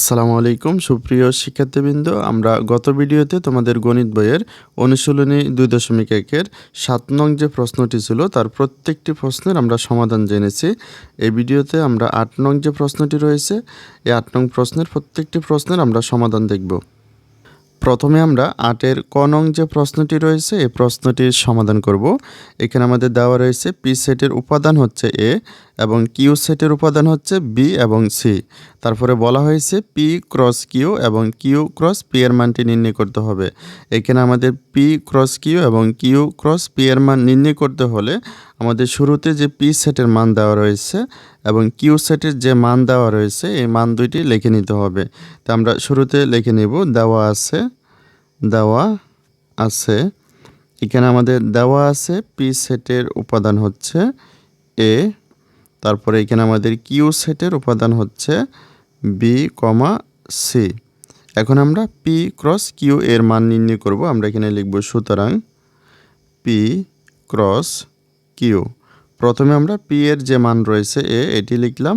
আসসালামু আলাইকুম, সুপ্রিয় শিক্ষার্থীবৃন্দ। আমরা গত ভিডিওতে তোমাদের গণিত বইয়ের অনুশীলনী দুই দশমিক একের সাত নং যে প্রশ্নটি ছিল, তার প্রত্যেকটি প্রশ্নের আমরা সমাধান জেনেছি। এই ভিডিওতে আমরা আট নং যে প্রশ্নটি রয়েছে, এই আট নং প্রশ্নের প্রত্যেকটি প্রশ্নের আমরা সমাধান দেখব। প্রথমে আমরা আটের ক নং যে প্রশ্নটি রয়েছে, এই প্রশ্নটির সমাধান করব। এখানে আমাদের দেওয়া রয়েছে পি সেটের উপাদান হচ্ছে এ এবং কিউ সেটের উপাদান হচ্ছে বি এবং সি তারপরে বলা হয়েছে পি ক্রস কিউ এবং কিউ ক্রস পি এর মানটি নির্ণয় করতে হবে। এখানে আমাদের পি ক্রস কিউ এবং কিউ ক্রস পি এর মান নির্ণয় করতে হলে আমাদের শুরুতে যে পি সেটের মান দেওয়া রয়েছে এবং কিউ সেটের যে মান দেওয়া রয়েছে, এই মান দুইটি লিখে নিতে হবে। তা আমরা শুরুতে লিখে নেব, দেওয়া আছে দেওয়া আছে। এখানে আমাদের দেওয়া আছে পি সেটের উপাদান হচ্ছে এ তারপরে এখানে আমাদের কিউ সেটের উপাদান হচ্ছে বি কমা সি এখন আমরা পি ক্রস কিউ এর মান নির্ণয় করব, আমরা এখানে লিখব সুতরাং পি ক্রস কিউ। প্রথমে আমরা পি এর যে মান রয়েছে এ, এটি লিখলাম।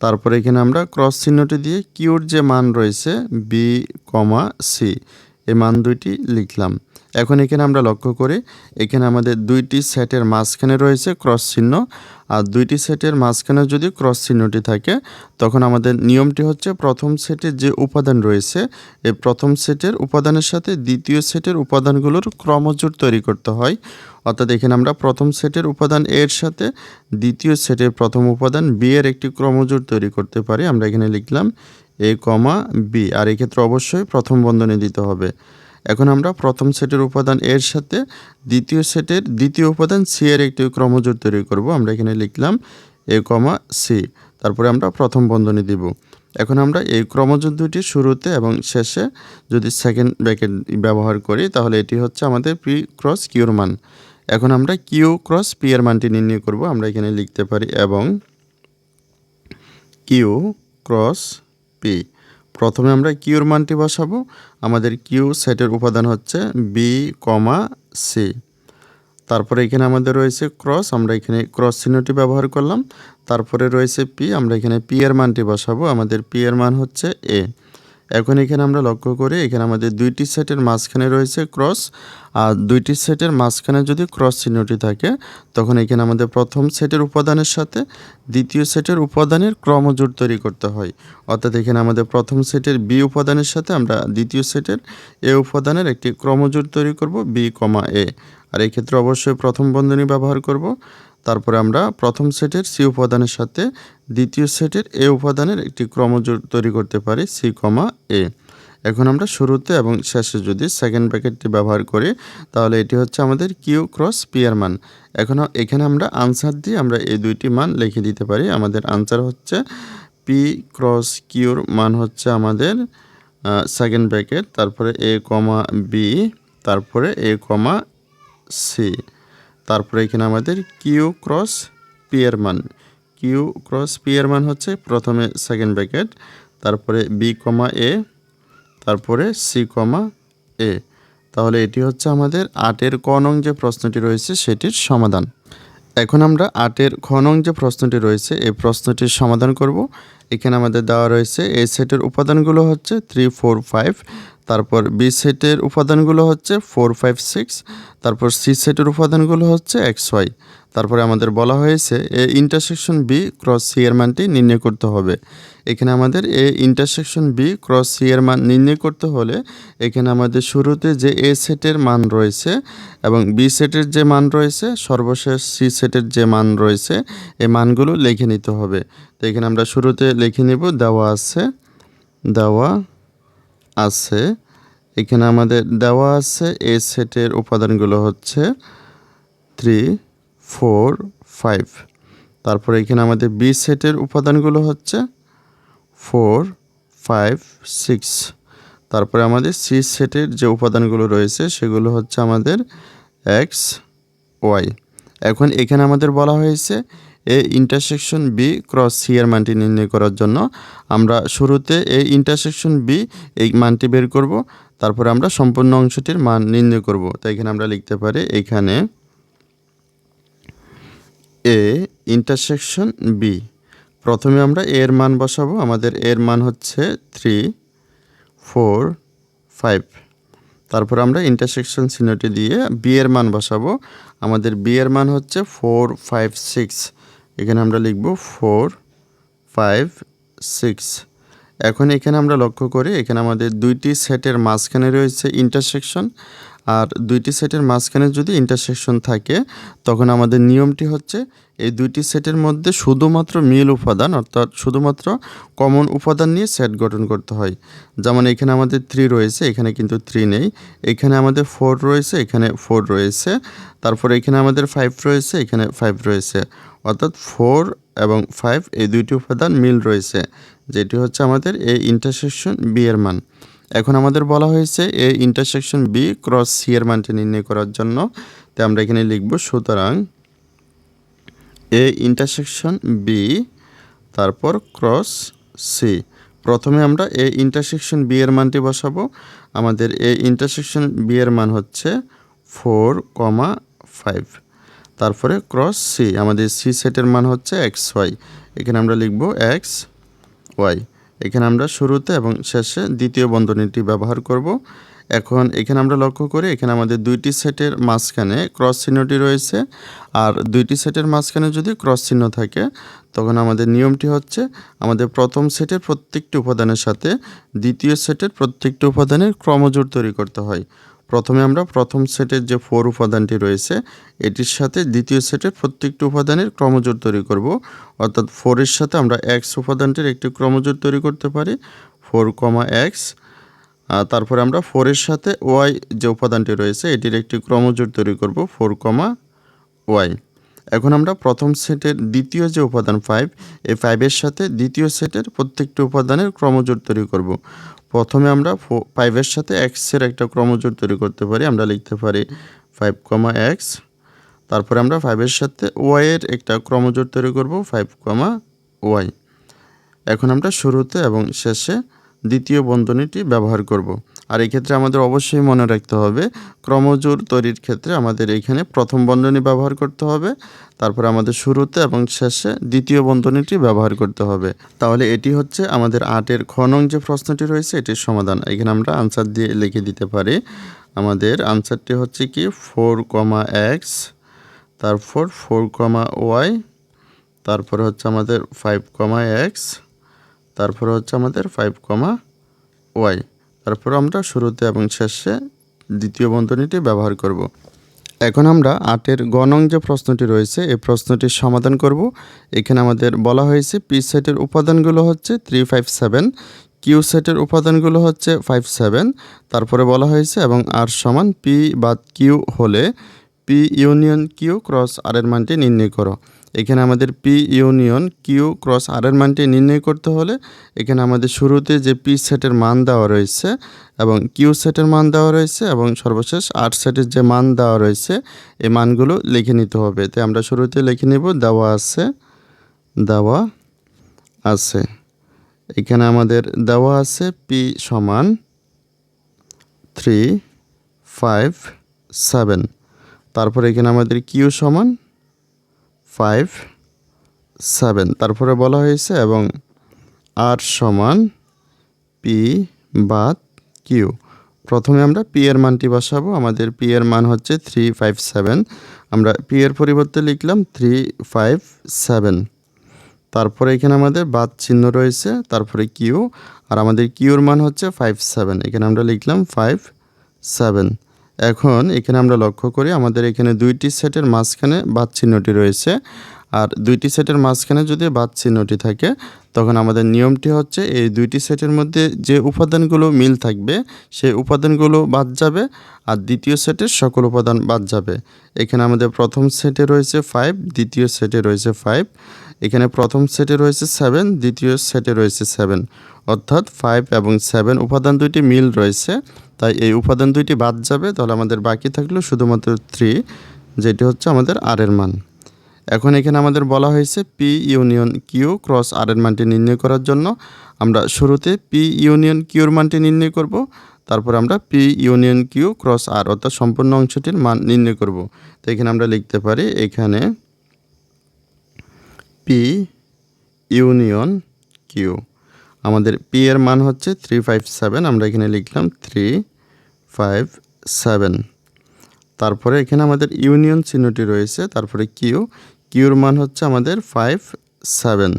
তারপর এখানে আমরা ক্রস চিহ্নটি দিয়ে কিউর যে মান রয়েছে বি, কমা, সি এই মান দুইটি লিখলাম। এখন এখানে আমরা লক্ষ্য করি, এখানে আমাদের দুইটি সেটের মাঝখানে রয়েছে ক্রস চিহ্ন, আর দুইটি সেটের মাঝখানে যদি ক্রস চিহ্নটি থাকে, তখন আমাদের নিয়মটি হচ্ছে প্রথম সেটের যে উপাদান রয়েছে, এই প্রথম সেটের উপাদানের সাথে দ্বিতীয় সেটের উপাদানগুলোর ক্রমজোট তৈরি করতে হয়। অর্থাৎ এখানে আমরা প্রথম সেটের উপাদান এর সাথে দ্বিতীয় সেটের প্রথম উপাদান বি এর একটি ক্রমজোট তৈরি করতে পারি। আমরা এখানে লিখলাম এ কমা বি আর এক্ষেত্রে অবশ্যই প্রথম বন্ধনী দিতে হবে। এখন আমরা প্রথম সেটের উপাদান এর সাথে দ্বিতীয় সেটের দ্বিতীয় উপাদান সি এর একটি ক্রমজোট তৈরি করব। আমরা এখানে লিখলাম এ কমা সি তারপরে আমরা প্রথম বন্ধনী দিব। এখন আমরা এই ক্রমজোট দুটি শুরুতে এবং শেষে যদি সেকেন্ড ব্র্যাকেট ব্যবহার করি, তাহলে এটি হচ্ছে আমাদের পি ক্রস কিউর মান। এখন আমরা কিউ ক্রস পি এর মানটি নির্ণয় করব। আমরা এখানে লিখতে পারি এবং কিউ ক্রস পি প্রথমে আমরা কিউর মানটি বসাবো। আমাদের কিউ সেটের উপাদান হচ্ছে বি কমা সি তারপরে এখানে আমাদের রয়েছে ক্রস, আমরা এখানে ক্রস চিহ্নটি ব্যবহার করলাম। তারপরে রয়েছে পি আমরা এখানে পি এর মানটি বসাবো। আমাদের পি এর মান হচ্ছে এ এখন এখানে আমরা লক্ষ্য করি, এখানে আমাদের দুইটি সেটের মাঝখানে রয়েছে ক্রস, আর দুইটি সেটের মাঝখানে যদি ক্রস চিহ্নটি থাকে, তখন এখানে আমাদের প্রথম সেটের উপাদানের সাথে দ্বিতীয় সেটের উপাদানের ক্রমজোট তৈরি করতে হয়। অর্থাৎ এখানে আমাদের প্রথম সেটের বি উপাদানের সাথে আমরা দ্বিতীয় সেটের এ উপাদানের একটি ক্রমজোট তৈরি করব, বি কমা এ। আর এই ক্ষেত্রে অবশ্যই প্রথম বন্ধনী ব্যবহার করব। তারপরে আমরা প্রথম সেটের সি উপাদানের সাথে দ্বিতীয় সেটের এ উপাদানের একটি ক্রমজোট তৈরি করতে পারি, সি কমা এ। এখন আমরা শুরুতে এবং শেষে যদি সেকেন্ড ব্র্যাকেটটি ব্যবহার করি, তাহলে এটি হচ্ছে আমাদের কিউ ক্রস পি মান। এখন এখানে আমরা আনসার দিয়ে আমরা এই দুইটি মান লিখে দিতে পারি। আমাদের আনসার হচ্ছে পি ক্রস কিউর মান হচ্ছে আমাদের সেকেন্ড ব্র্যাকেট তারপরে এ কমা বি তারপরে এ কমা সি তারপরে এখানে আমাদের কিউ ক্রস পি এর মান। কিউ ক্রস পি মান হচ্ছে প্রথমে সেকেন্ড ব্র্যাকেট তারপরে বি কমা এ তারপরে সি কমা এ তাহলে এটি হচ্ছে আমাদের আটের ক নং যে প্রশ্নটি রয়েছে, সেটির সমাধান। এখন আমরা আটের খ নং যে প্রশ্নটি রয়েছে, এই প্রশ্নটির সমাধান করব। এখানে আমাদের দেওয়া রয়েছে এ সেটের উপাদানগুলো হচ্ছে থ্রি ফোর ফাইভ তারপর বি সেটের উপাদানগুলো হচ্ছে ফোর ফাইভ সিক্স তারপর সি সেটের উপাদানগুলো হচ্ছে এক্স ওয়াই তারপরে আমাদের বলা হয়েছে A intersection B cross C এর মানটি নির্ণয় করতে হবে। এখানে আমাদের A intersection B cross C এর মান নির্ণয় করতে হলে এখানে আমাদের শুরুতে যে এ সেটের মান রয়েছে এবং বি সেটের যে মান রয়েছে, সর্বশেষ সি সেটের যে মান রয়েছে, এই মানগুলো লিখে নিতে হবে। তো এখানে আমরা শুরুতে লিখে নেব, দেওয়া আছে, দেওয়া আছে। এখানে আমাদের দেওয়া আছে, এ সেটের উপাদানগুলো হচ্ছে থ্রি ফোর ফাইভ তারপরে এখানে আমাদের বি সেটের উপাদানগুলো হচ্ছে ফোর ফাইভ সিক্স তারপরে আমাদের সি সেটের যে উপাদানগুলো রয়েছে, সেগুলো হচ্ছে আমাদের এক্স ওয়াই এখন এখানে আমাদের বলা হয়েছে A intersection B cross C এর মানটি নির্ণয় করার জন্য আমরা শুরুতে এই ইন্টারসেকশন বি এই মানটি বের করব, তারপরে আমরা সম্পূর্ণ অংশটির মান নির্ণয় করব। তাই এখানে আমরা লিখতে পারি এখানে এ ইন্টারসেকশন বি প্রথমে আমরা এর মান বসাবো, আমাদের এর মান হচ্ছে থ্রি ফোর ফাইভ তারপর আমরা ইন্টারসেকশন চিহ্নটি দিয়ে বি এর মান বসাবো, আমাদের বি এর মান হচ্ছে ফোর ফাইভ সিক্স এখানে আমরা লিখব ফোর, ফাইভ, সিক্স। এখন এখানে আমরা লক্ষ্য করি, এখানে আমাদের দুইটি সেটের মাঝখানে রয়েছে ইন্টারসেকশন আর দুইটি সেটের মাঝখানে যদি ইন্টারসেকশন থাকে, তখন আমাদের নিয়মটি হচ্ছে এই দুইটি সেটের মধ্যে শুধুমাত্র মিল উপাদান, অর্থাৎ শুধুমাত্র কমন উপাদান নিয়ে সেট গঠন করতে হয়। যেমন এখানে আমাদের থ্রি রয়েছে, এখানে কিন্তু থ্রি নেই। এখানে আমাদের ফোর রয়েছে, এখানে ফোর রয়েছে। তারপর এখানে আমাদের ফাইভ রয়েছে, এখানে ফাইভ রয়েছে। অর্থাৎ ফোর এবং ফাইভ এই দুইটি উপাদান মিল রয়েছে। যেটি হচ্ছে আমাদের এই ইন্টারসেকশন বি এর মান। এখন আমাদের বলা হয়েছে A intersection B cross C এর মানটি নির্ণয় করার জন্য। তো আমরা এখানে লিখব, সুতরাং এ ইন্টারসেকশন বি তারপর ক্রস সি প্রথমে আমরা এ ইন্টারসেকশন বি এর মানটি বসাবো। আমাদের এ ইন্টারসেকশন বি এর মান হচ্ছে ফোর কমা ফাইভ তারপরে ক্রস সি আমাদের সি সেটের মান হচ্ছে এক্স ওয়াই এখানে আমরা লিখব এক্স ওয়াই এখানে আমরা শুরুতে এবং শেষে দ্বিতীয় বন্ধনীটি ব্যবহার করব। এখন এখানে আমরা লক্ষ্য করি, এখানে আমাদের দুইটি সেটের মাঝখানে ক্রস চিহ্নটি রয়েছে। আর দুইটি সেটের মাঝখানে যদি ক্রস চিহ্ন থাকে, তখন আমাদের নিয়মটি হচ্ছে আমাদের প্রথম সেটের প্রত্যেকটি উপাদানের সাথে দ্বিতীয় সেটের প্রত্যেকটি উপাদানের ক্রমজোড় তৈরি করতে হয়। প্রথমে আমরা প্রথম সেটের যে ফোর উপাদানটি রয়েছে, এটির সাথে দ্বিতীয় সেটের প্রত্যেকটি উপাদানের ক্রমজোর তৈরি করব। অর্থাৎ ফোরের সাথে আমরা এক্স উপাদানটির একটি ক্রমজোর তৈরি করতে পারি ফোর কমা এক্স তারপরে আমরা ফোরের সাথে ওয়াই যে উপাদানটি রয়েছে, এটির একটি ক্রমজোর তৈরি করব ফোর কমা ওয়াই এখন আমরা প্রথম সেটের দ্বিতীয় যে উপাদান ফাইভ এই ফাইভের সাথে দ্বিতীয় সেটের প্রত্যেকটি উপাদানের ক্রমজোড় তৈরি করব প্রথমে আমরা ফাইভের সাথে এক্সের একটা ক্রমজোড় তৈরি করতে পারি, আমরা লিখতে পারি ফাইভ কমা এক্স তারপরে আমরা ফাইভের সাথে ওয়াইয়ের একটা ক্রমজোড় তৈরি করব ফাইভ কমা ওয়াই এখন আমরা শুরুতে এবং শেষে দ্বিতীয় বন্ধনীটি ব্যবহার করব। আর এই ক্ষেত্রে আমাদের অবশ্যই মনে রাখতে হবে, ক্রমজোর তৈরির ক্ষেত্রে আমাদের এখানে প্রথম বন্ধনী ব্যবহার করতে হবে, তারপর আমাদের শুরুতে এবং শেষে দ্বিতীয় বন্ধনীটি ব্যবহার করতে হবে। তাহলে এটি হচ্ছে আমাদের আটের খ নং যে প্রশ্নটি রয়েছে, এটির সমাধান। এখানে আমরা আনসার দিয়ে লিখে দিতে পারি। আমাদের আনসারটি হচ্ছে কি? ফোর কমা এক্স তারপর ফোর কমা ওয়াই তারপরে হচ্ছে আমাদের ফাইভ কমা এক্স তারপরে হচ্ছে আমাদের ফাইভ কমা ওয়াই তারপর আমরা শুরুতে এবং শেষে দ্বিতীয় বন্ধনীটি ব্যবহার করব। এখন আমরা আটের গণং যে প্রশ্নটি রয়েছে, এই প্রশ্নটির সমাধান করব এখানে আমাদের বলা হয়েছে পি সেটের উপাদানগুলো হচ্ছে থ্রি ফাইভ সেভেন কিউ সেটের উপাদানগুলো হচ্ছে ফাইভ সেভেন তারপরে বলা হয়েছে এবং আর সমান পি বা কিউ হলে P union Q cross R এর মানটি নির্ণয় করো এখানে আমাদের P union Q cross R এর মানটি নির্ণয় করতে হলে এখানে আমাদের শুরুতে যে পি সেটের মান দেওয়া রয়েছে এবং কিউ সেটের মান দেওয়া রয়েছে এবং সর্বশেষ আর সেটের যে মান দেওয়া রয়েছে, এই মানগুলো লিখে নিতে হবে। তাই আমরা শুরুতে লিখে নেব, দেওয়া আছে দেওয়া আছে। এখানে আমাদের দেওয়া আছে পি সমান থ্রি ফাইভ সেভেন তারপর এখানে আমাদের কিউ সমান ফাইভ সেভেন তারপরে বলা হয়েছে এবং আর সমান পি বাদ কিউ প্রথমে আমরা পি এর মানটি বসাবো। আমাদের পি এর মান হচ্ছে থ্রি ফাইভ সেভেন আমরা পি এর পরিবর্তে লিখলাম থ্রি ফাইভ সেভেন তারপরে এখানে আমাদের বাদ চিহ্ন রয়েছে। তারপরে কিউ আর আমাদের কিউর মান হচ্ছে ফাইভ সেভেন এখানে আমরা লিখলাম ফাইভ সেভেন এখন এখানে আমরা লক্ষ্য করি আমাদের এখানে দুইটি সেটের মাঝখানে বাদ চিহ্নটি রয়েছে। আর দুইটি সেটের মাঝখানে যদি বাদ চিহ্নটি থাকে, তখন আমাদের নিয়মটি হচ্ছে এই দুইটি সেটের মধ্যে যে উপাদানগুলো মিল থাকবে, সেই উপাদানগুলো বাদ যাবে আর দ্বিতীয় সেটের সকল উপাদান বাদ যাবে। এখানে আমাদের প্রথম সেটে রয়েছে ফাইভ দ্বিতীয় সেটে রয়েছে ফাইভ এখানে প্রথম সেটে রয়েছে সেভেন দ্বিতীয় সেটে রয়েছে সেভেন অর্থাৎ ফাইভ এবং সেভেন উপাদান দুইটি মিল রয়েছে। তাই এই উপাদান দুইটি বাদ যাবে, তাহলে আমাদের বাকি থাকল শুধুমাত্র থ্রি যেটি হচ্ছে আমাদের আর এর মান। এখন এখানে আমাদের বলা হয়েছে P union Q cross R এর মানটি নির্ণয় করার জন্য। আমরা শুরুতে পি ইউনিয়ন কিউর মানটি নির্ণয় করব, তারপর আমরা P union Q cross R অর্থাৎ সম্পূর্ণ অংশটির মান নির্ণয় করব। তো এখানে আমরা লিখতে পারি এখানে পি ইউনিয়ন কিউ আমাদের পি এর মান হচ্ছে থ্রি ফাইভ সেভেন আমরা এখানে লিখলাম থ্রি ফাইভ সেভেন তারপরে এখানে আমাদের ইউনিয়ন চিহ্নটি রয়েছে, তারপরে কিউ কিউর মান হচ্ছে আমাদের ফাইভ সেভেন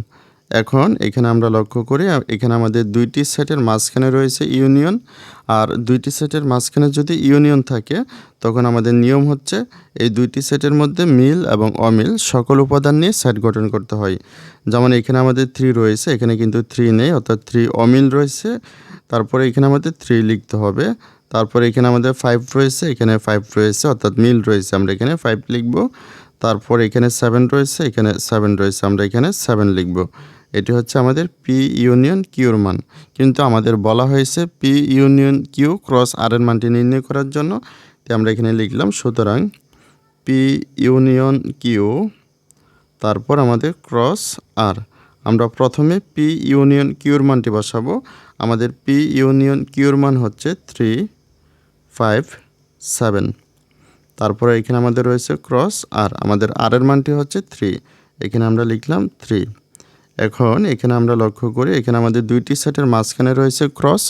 এখন এখানে আমরা লক্ষ্য করি এখানে আমাদের দুইটি সেটের মাঝখানে রয়েছে ইউনিয়ন, আর দুইটি সেটের মাঝখানে যদি ইউনিয়ন থাকে, তখন আমাদের নিয়ম হচ্ছে এই দুইটি সেটের মধ্যে মিল এবং অমিল সকল উপাদান নিয়ে সেট গঠন করতে হয়। যেমন এখানে আমাদের থ্রি রয়েছে, এখানে কিন্তু থ্রি নেই, অর্থাৎ থ্রি অমিল রয়েছে, তারপরে এখানে আমাদের থ্রি লিখতে হবে, তারপরে এখানে আমাদের ফাইভ রয়েছে, এখানে ফাইভ রয়েছে, অর্থাৎ মিল রয়েছে, আমরা এখানে ফাইভ লিখব। তারপর এখানে সেভেন রয়েছে, এখানে সেভেন রয়েছে, আমরা এখানে সেভেন লিখব। এটি হচ্ছে আমাদের পি ইউনিয়ন কিউর মান। কিন্তু আমাদের বলা হয়েছে P union Q cross R এর মানটি নির্ণয় করার জন্য, তাই আমরা এখানে লিখলাম, সুতরাং পি ইউনিয়ন কিউ তারপর আমাদের ক্রস আর আমরা প্রথমে পি ইউনিয়ন কিউর মানটি বসাবো। আমাদের পি ইউনিয়ন কিউর মান হচ্ছে থ্রি ফাইভ সেভেন তারপরে এখানে আমাদের রয়েছে ক্রস আর আমাদের আর এর মানটি হচ্ছে থ্রি এখানে আমরা লিখলাম থ্রি এখন এখানে আমরা লক্ষ্য করি, এখানে আমাদের দুইটি সেটের মাঝখানে রয়েছে ক্রস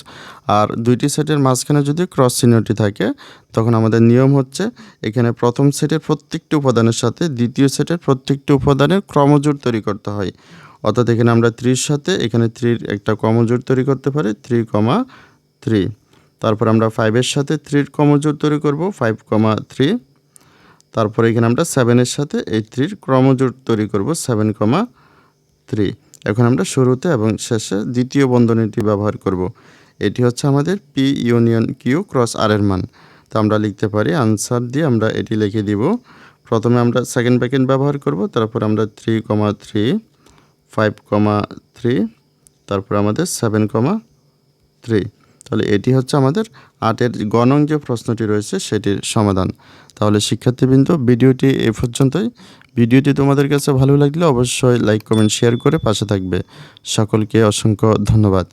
আর দুইটি সেটের মাঝখানে যদি ক্রস চিহ্নটি থাকে, তখন আমাদের নিয়ম হচ্ছে এখানে প্রথম সেটের প্রত্যেকটি উপাদানের সাথে দ্বিতীয় সেটের প্রত্যেকটি উপাদানের ক্রমজোড় তৈরি করতে হয়। অর্থাৎ এখানে আমরা থ্রির সাথে এখানে থ্রির একটা ক্রমজোড় তৈরি করতে পারি থ্রি কমা থ্রি তারপর আমরা ফাইভের সাথে থ্রির ক্রমজোড় তৈরি করব ফাইভ কমা থ্রি তারপরে এখানে আমরা সেভেনের সাথে এই থ্রির ক্রমজোড় তৈরি করব সেভেন কমা থ্রি এখন আমরা শুরুতে এবং শেষে দ্বিতীয় বন্ধনীটি ব্যবহার করব। এটি হচ্ছে আমাদের P union Q cross R এর মান। তো আমরা লিখতে পারি আনসার দিয়ে আমরা এটি লিখে দিব। প্রথমে আমরা সেকেন্ড ব্যাকেন্ড ব্যবহার করব, তারপর আমরা three comma three five comma three তারপর আমাদের সেভেন কমা থ্রি তাহলে এটি হচ্ছে আমাদের আটের গণং যে প্রশ্নটি রয়েছে, সেটির সমাধান। তাহলে শিক্ষার্থীবৃন্দ, ভিডিওটি এ পর্যন্তই। ভিডিওটি তোমাদের কাছে ভালো লাগলে অবশ্যই লাইক, কমেন্ট, শেয়ার করে পাশে থাকবে। সকলকে অসংখ্য ধন্যবাদ।